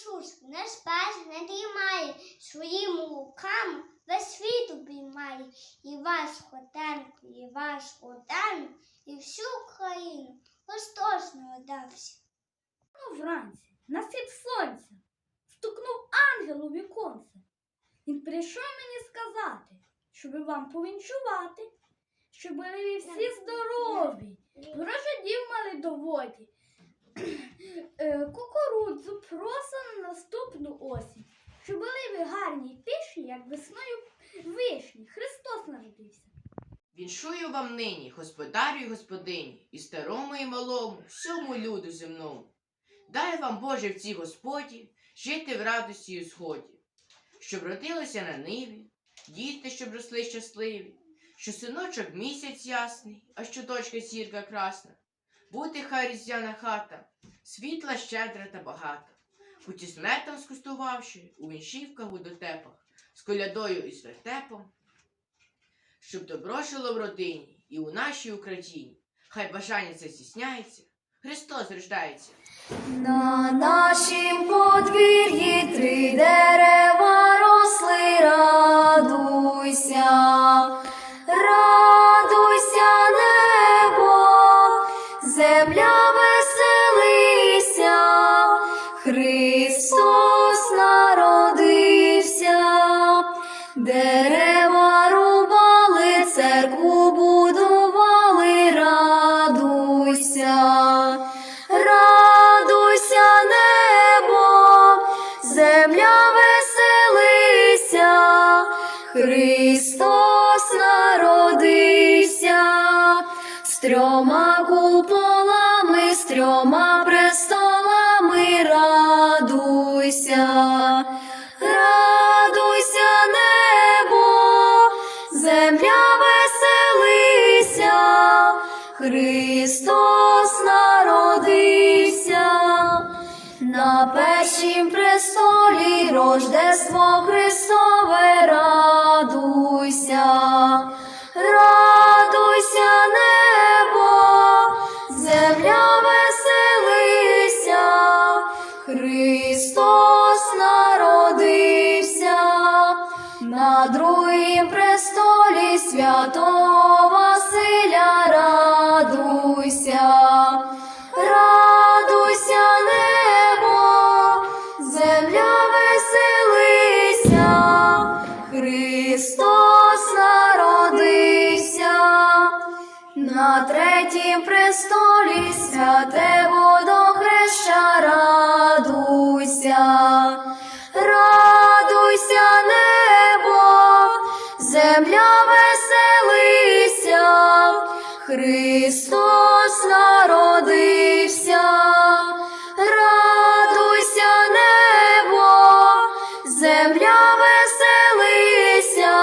Ісус, наш спас не тримає, своїми руками весь світ обіймає. І вас хотенку, і вас хотену, і всю Україну Христос народився. Ну, вранці, на схід сонця, стукнув ангел у віконце. Він прийшов мені сказати, щоб вам повінчувати, щоб ви всі здорові, врожадів мали доводі, щоб були ви гарні й пишні, як весною вишні. Христос народився. Віншую вам нині, господарю й господині, і старому, і малому, всьому люду земному. Дай вам, Боже, в цій Господі, жити в радості і сході, щоб родилося на ниві, діти, щоб росли щасливі, що синочок місяць ясний, а що дочка зірка красна. Бути хай різдвяна хата, світла щедра та багата. Хоч із скустувавши, у віншівках у дотепах, з колядою і з вертепом, щоб добро жило в родині і у нашій Україні. Хай бажання це здійсняється, Христос рождається. На нашім подвір'ї три дерева рубали, церкву будували, радуйся. Радуйся, небо, земля веселися, Христос народився, з трьома куполами, з трьома престолами, радуйся, Христос народився, на першім престолі Рождество Христове, радуйся, радуйся, небо, земля веселися, Христос народився, на другім престолі святого Василя На третім престолі святе водохреща радуйся, радуйся небо, земля веселися, Христос народився, радуйся небо, земля веселися,